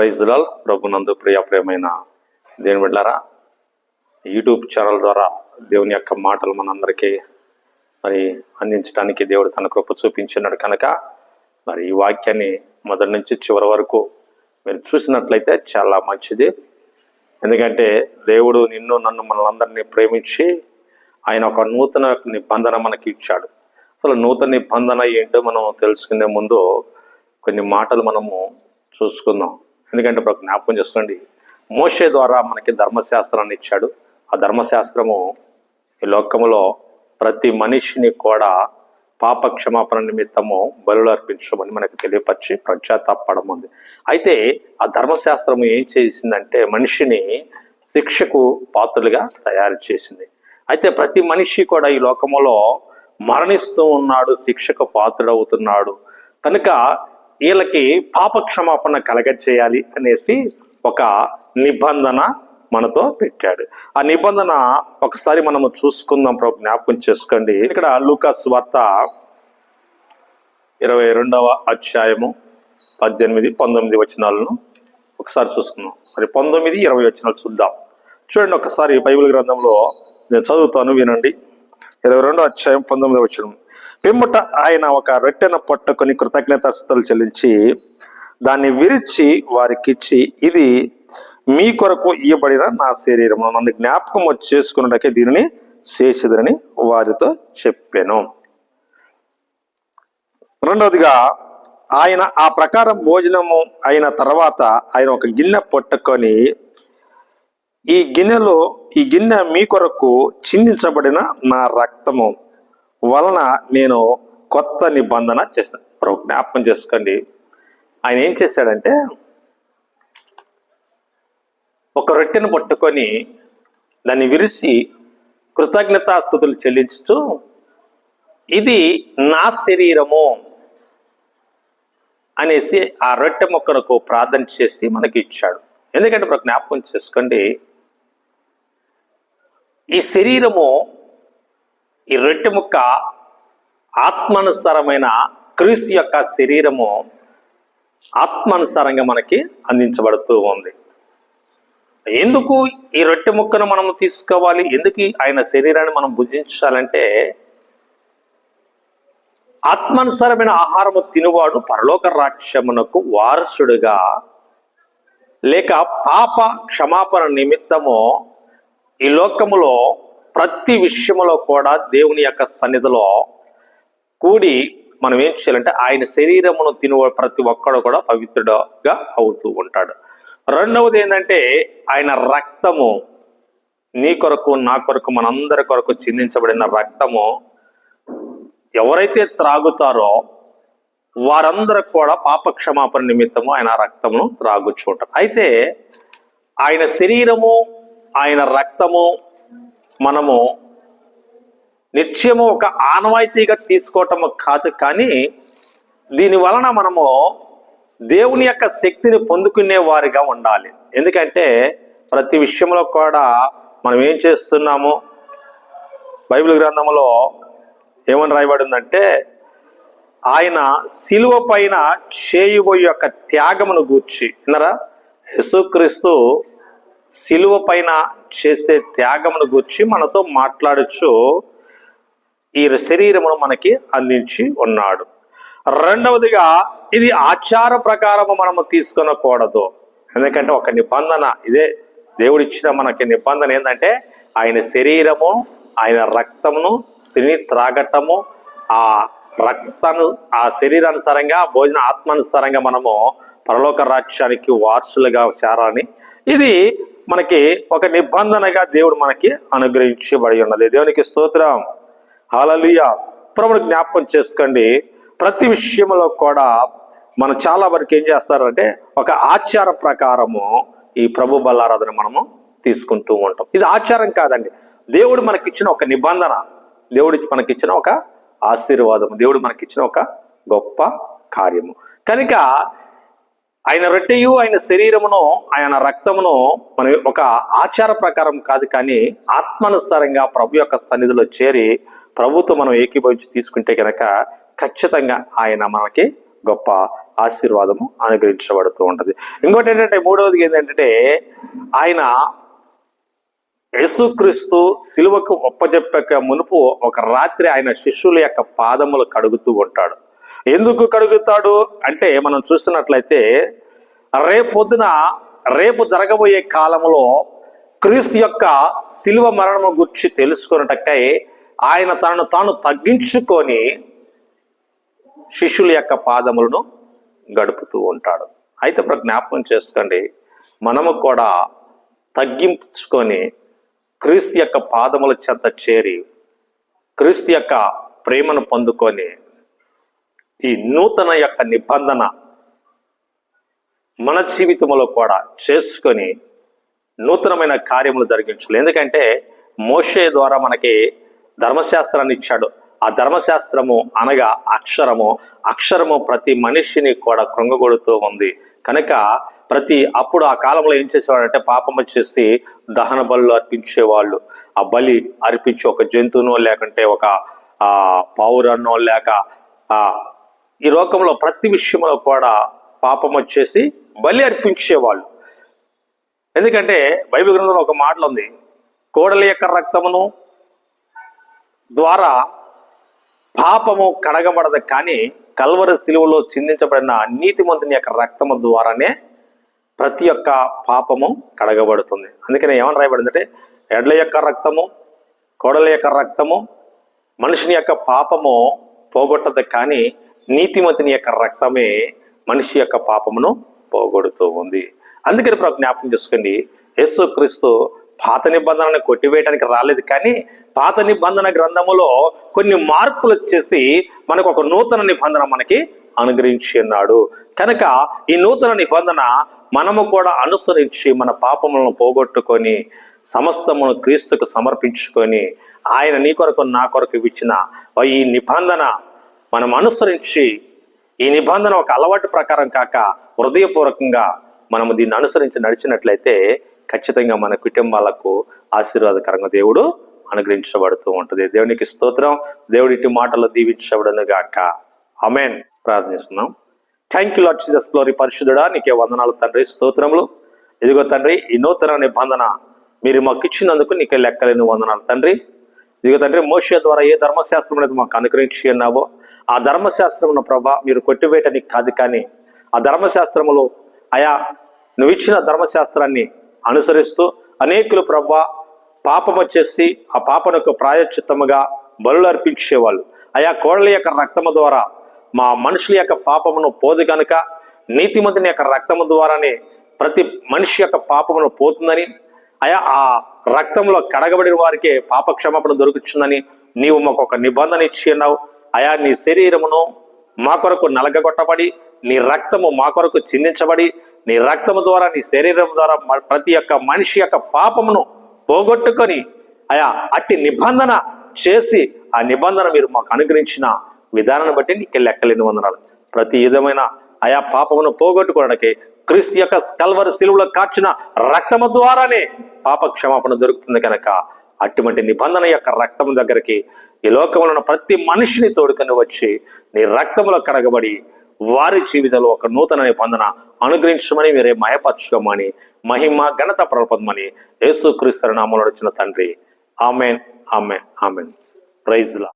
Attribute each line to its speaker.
Speaker 1: ప్రైజ్లాల్ ప్రభునందు ప్రియ ప్రియమైన దేని బిడ్డారా యూట్యూబ్ ఛానల్ ద్వారా దేవుని యొక్క మాటలు మనందరికీ మరి అందించడానికి దేవుడు తన కృప చూపించినాడు కనుక మరి ఈ వాక్యాన్ని మొదటి నుంచి చివరి వరకు మీరు చూసినట్లయితే చాలా మంచిది. ఎందుకంటే దేవుడు నిన్ను నన్ను మనలందరినీ ప్రేమించి ఆయన ఒక నూతన నిబంధన మనకి ఇచ్చాడు. అసలు నూతన నిబంధన ఏంటో మనం తెలుసుకునే ముందు కొన్ని మాటలు మనము చూసుకుందాం. ఎందుకంటే ఒక జ్ఞాపకం చేసుకోండి. మోషే ద్వారా మనకి ధర్మశాస్త్రాన్ని ఇచ్చాడు. ఆ ధర్మశాస్త్రము ఈ లోకములో ప్రతి మనిషిని కూడా పాప క్షమాపణ నిమిత్తము బలులు అర్పించమని మనకు తెలియపరిచి పశ్చాత్తాపడం ఉంది. అయితే ఆ ధర్మశాస్త్రము ఏం చేసిందంటే మనిషిని శిక్షకు పాత్రలుగా తయారు చేసింది. అయితే ప్రతి మనిషి కూడా ఈ లోకములో మరణిస్తూ ఉన్నాడు శిక్షకు పాత్రుడవుతున్నాడు. కనుక వీళ్ళకి పాప క్షమాపణ కలగచేయాలి అనేసి ఒక నిబంధన మనతో పెట్టాడు. ఆ నిబంధన ఒకసారి మనము చూసుకుందాం ప్రభు జ్ఞాపకం చేసుకోండి. ఇక్కడ లూకాస్ వార్త ఇరవై రెండవ అధ్యాయము పద్దెనిమిది పంతొమ్మిది వచనాలను ఒకసారి చూసుకుందాం. సరే పంతొమ్మిది ఇరవై వచనాలు చూద్దాం. చూడండి ఒకసారి బైబిల్ గ్రంథంలో నేను చదువుతాను వినండి. ఇరవై రెండో అధ్యాయం పంతొమ్మిది వచ్చిన పిమ్మట ఆయన ఒక రొట్టెన పట్టుకొని కృతజ్ఞతాస్తులు చెల్లించి దాన్ని విరిచి వారికిచ్చి ఇది మీ కొరకు ఇవ్వబడిన నా శరీరము. నన్ను జ్ఞాపకం చేసుకున్నటకే దీనిని చేసేదని వారితో చెప్పాను. రెండవదిగా ఆయన ఆ ప్రకారం భోజనము అయిన తర్వాత ఆయన ఒక గిన్నె పట్టుకొని ఈ గిన్నెలో ఈ గిన్నె మీ కొరకు చిందించబడిన నా రక్తము వలన నేను కొత్త నిబంధన చేస్తాను ప్రభు జ్ఞాపకం చేసుకోండి. ఆయన ఏం చేశాడంటే ఒక రొట్టెను పట్టుకొని దాన్ని విరిసి కృతజ్ఞతాస్థుతులు చెల్లించుచు ఇది నా శరీరము అనేసి ఆ రొట్టె మొక్కలకు ప్రార్థన చేసి మనకి ఇచ్చాడు. ఎందుకంటే ఇప్పుడు జ్ఞాపకం చేసుకోండి ఈ శరీరము ఈ రొట్టె ముక్క ఆత్మానుసారమైన క్రీస్తు యొక్క శరీరము ఆత్మానుసారంగా మనకి అందించబడుతూ ఉంది. ఎందుకు ఈ రొట్టె ముక్కను మనం తీసుకోవాలి? ఎందుకు ఆయన శరీరాన్ని మనం భుజించాలంటే ఆత్మానుసారమైన ఆహారము తినువాడు పరలోక రాక్షమునకు వారసుడుగా లేక పాప క్షమాపణ నిమిత్తము ఈ లోకములో ప్రతి విషయములో కూడా దేవుని యొక్క సన్నిధిలో కూడి మనం ఏం చేయాలంటే ఆయన శరీరమును తిను ప్రతి ఒక్కడు కూడా పవిత్రుడుగా అవుతూ ఉంటాడు. రెండవది ఏంటంటే ఆయన రక్తము నీ కొరకు నా కొరకు మనందరి కొరకు చిందించబడిన రక్తము ఎవరైతే త్రాగుతారో వారందరూ కూడా పాపక్షమాపణ నిమిత్తము ఆయన రక్తమును త్రాగుచుంటారు అయితే ఆయన శరీరము ఆయన రక్తము మనము నిత్యము ఒక ఆనవాయితీగా తీసుకోవటం కాదు కానీ దీని వలన మనము దేవుని యొక్క శక్తిని పొందుకునే వారిగా ఉండాలి. ఎందుకంటే ప్రతి విషయంలో కూడా మనం ఏం చేస్తున్నాము? బైబిల్ గ్రంథంలో ఏమని రాయబడి ఉందంటే ఆయన శిలువ పైన చేయబోయే యొక్క త్యాగమును గూర్చి. విన్నారా? యేసుక్రీస్తు శిలువ పైన చేసే త్యాగమును గూర్చి మనతో మాట్లాడచ్చు ఈ శరీరమును మనకి అందించి ఉన్నాడు. రెండవదిగా ఇది ఆచార ప్రకారము మనము తీసుకొనకూడదు. ఎందుకంటే ఒక నిబంధన ఇదే దేవుడిచ్చిన మనకి నిబంధన ఏంటంటే ఆయన శరీరము ఆయన రక్తమును తిని త్రాగటము ఆ రక్తాను ఆ శరీరానుసారంగా భోజన ఆత్మానుసారంగా మనము పరలోక రాజ్యానికి వారసులుగా చేరాలని ఇది మనకి ఒక నిబంధనగా దేవుడు మనకి అనుగ్రహించబడి ఉన్నది. దేవునికి స్తోత్రం. హాలలుయ ప్రభుడు జ్ఞాపకం చేసుకోండి. ప్రతి విషయంలో కూడా మనం చాలా వరకు ఏం చేస్తారంటే ఒక ఆచార ప్రకారము ఈ ప్రభు బలారాధన మనము తీసుకుంటూ ఉంటాం. ఇది ఆచారం కాదండి. దేవుడు మనకిచ్చిన ఒక నిబంధన. దేవుడు మనకిచ్చిన ఒక ఆశీర్వాదము. దేవుడు మనకిచ్చిన ఒక గొప్ప కార్యము. కనుక ఆయన రొట్టెయు ఆయన శరీరమును ఆయన రక్తమును మన ఒక ఆచార ప్రకారం కాదు కానీ ఆత్మానుసారంగా ప్రభు యొక్క సన్నిధిలో చేరి ప్రభుతో మనం ఏకీభవించి తీసుకుంటే కనుక ఖచ్చితంగా ఆయన మనకి గొప్ప ఆశీర్వాదము అనుగ్రహించబడుతూ ఉంటుంది. ఇంకోటి ఏంటంటే మూడవది ఏంటంటే ఆయన యేసుక్రీస్తు శిలువకు ఒప్పజెప్పక మునుపు ఒక రాత్రి ఆయన శిష్యుల యొక్క పాదములు కడుగుతూ ఉంటాడు. ఎందుకు కడుగుతాడు? అంటే మనం చూసినట్లయితే రేపొద్దున రేపు జరగబోయే కాలంలో క్రీస్తు యొక్క శిలువ మరణము గురించి తెలుసుకున్నటకై ఆయన తనను తాను తగ్గించుకొని శిష్యుల యొక్క పాదములను గడుపుతూ ఉంటాడు. అయితే ఇప్పుడు జ్ఞాపకం చేసుకోండి మనము కూడా తగ్గించుకొని క్రీస్తు యొక్క పాదముల చెంత చేరి క్రీస్తు యొక్క ప్రేమను పొందుకొని ఈ నూతన యొక్క నిబంధన మన జీవితంలో కూడా చేసుకొని నూతనమైన కార్యములు జరిగించాలి. ఎందుకంటే మోషే ద్వారా మనకి ధర్మశాస్త్రాన్ని ఇచ్చాడు. ఆ ధర్మశాస్త్రము అనగా అక్షరము. అక్షరము ప్రతి మనిషిని కూడా కృంగగొడుతూ ఉంది. కనుక ప్రతి అప్పుడు ఆ కాలంలో ఏం చేసేవాడంటే పాపం వచ్చేసి దహన బలు అర్పించేవాళ్ళు. ఆ బలి అర్పించి ఒక జంతువునో లేకుంటే ఒక ఆ పావురన్నో లేక ఆ ఈ లోకంలో ప్రతి విషయంలో కూడా పాపం వచ్చేసి బలి అర్పించేవాళ్ళు. ఎందుకంటే బైబిల్ గ్రంథంలో ఒక మాటలు ఉంది కోడలి యొక్క రక్తమును ద్వారా పాపము కడగబడదు కానీ కల్వర శిలువలో చిందించబడిన నీతిమంతుని యొక్క రక్తము ద్వారానే ప్రతి ఒక్క పాపము కడగబడుతుంది. అందుకనే ఏమని రాయబడిందంటే ఎడ్ల యొక్క రక్తము కోడల యొక్క రక్తము మనిషిని యొక్క పాపము పోగొట్టదు కానీ నీతిమతిని యొక్క రక్తమే మనిషి యొక్క పాపమును పోగొడుతూ ఉంది. అందుకని ఇప్పుడు జ్ఞాపకం చేసుకోండి యేసుక్రీస్తు పాత నిబంధనను కొట్టివేయడానికి రాలేదు కానీ పాత నిబంధన గ్రంథములో కొన్ని మార్పులు వచ్చేసి మనకు ఒక నూతన నిబంధన మనకి అనుగ్రహించి ఉన్నాడు. కనుక ఈ నూతన నిబంధన మనము కూడా అనుసరించి మన పాపములను పోగొట్టుకొని సమస్తమును క్రీస్తుకు సమర్పించుకొని ఆయన నీ కొరకు నా కొరకు ఇచ్చిన ఈ నిబంధన మనం అనుసరించి ఈ నిబంధన ఒక అలవాటు ప్రకారం కాక హృదయపూర్వకంగా మనము దీన్ని అనుసరించి నడిచినట్లయితే ఖచ్చితంగా మన కుటుంబాలకు ఆశీర్వాదకరంగా దేవుడు అనుగ్రహించబడుతూ ఉంటుంది. దేవునికి స్తోత్రం. దేవుడి ఇటు మాటలు దీవించబడను గాక. అమెన్ ప్రార్థిస్తున్నాం. Thank you lord Jesus glory పరిశుద్ధుడా నీకే వందనాలు తండ్రి. స్తోత్రములు. ఇదిగో తండ్రి ఈ నూతన నిబంధన మీరు మాకు ఇచ్చినందుకు నీకే లెక్కలేని వందనాలు తండ్రి. ఇదిగో తండ్రి మోషే ద్వారా ఏ ధర్మశాస్త్రం అనేది మాకు అనుగ్రహించి ఉన్నావో ఆ ధర్మశాస్త్రమును ప్రభా మీరు కొట్టివేయటానికి కాదు కానీ ఆ ధర్మశాస్త్రములో అయా నువ్వు ఇచ్చిన ధర్మశాస్త్రాన్ని అనుసరిస్తూ అనేకులు ప్రభా పాపం వచ్చేసి ఆ పాపనకు ప్రాయశ్చిత్తముగా బలులు అర్పించేవాళ్ళు అయా కోడల యొక్క రక్తము ద్వారా మా మనుషుల యొక్క పాపమును పోదు కనుక నీతిమంతుని యొక్క రక్తము ద్వారానే ప్రతి మనిషి యొక్క పాపమును పోతుందని అయా ఆ రక్తంలో కడగబడిన వారికే పాపక్షమాపణ దొరుకుతుందని నీవు మాకు ఒక నిబంధన ఇచ్చి ఉన్నావు. అయా నీ శరీరమును మా కొరకు నలగగొట్టబడి నీ రక్తము మా కొరకు చిందించబడి నీ రక్తము ద్వారా నీ శరీరం ద్వారా మ- ప్రతి ఒక్క మనిషి యొక్క పాపమును పోగొట్టుకొని అయా అట్టి నిబంధన చేసి ఆ నిబంధన మీరు మాకు అనుగ్రహించిన విధానాన్ని బట్టి నీకు లెక్కలేని వందనాలు. ప్రతి విధమైన ఆయా పాపమును పోగొట్టుకోవడానికి క్రీస్తు యొక్క కల్వరి సిలువలో కాచిన రక్తము ద్వారానే పాప క్షమాపణ దొరుకుతుంది కనుక అటువంటి నిబంధన యొక్క రక్తం దగ్గరికి ఈ లోకంలో ఉన్న ప్రతి మనిషిని తోడుకొని వచ్చి నీ రక్తములో కడగబడి వారి జీవితంలో ఒక నూతన నిబంధన అనుగ్రహించమని మీరే మయపరచుకోమని మహిమ ఘనత ప్రపదమని యేసుక్రీస్తు నామంలో వచ్చిన తండ్రి. Amen amen amen. ప్రైజ్లా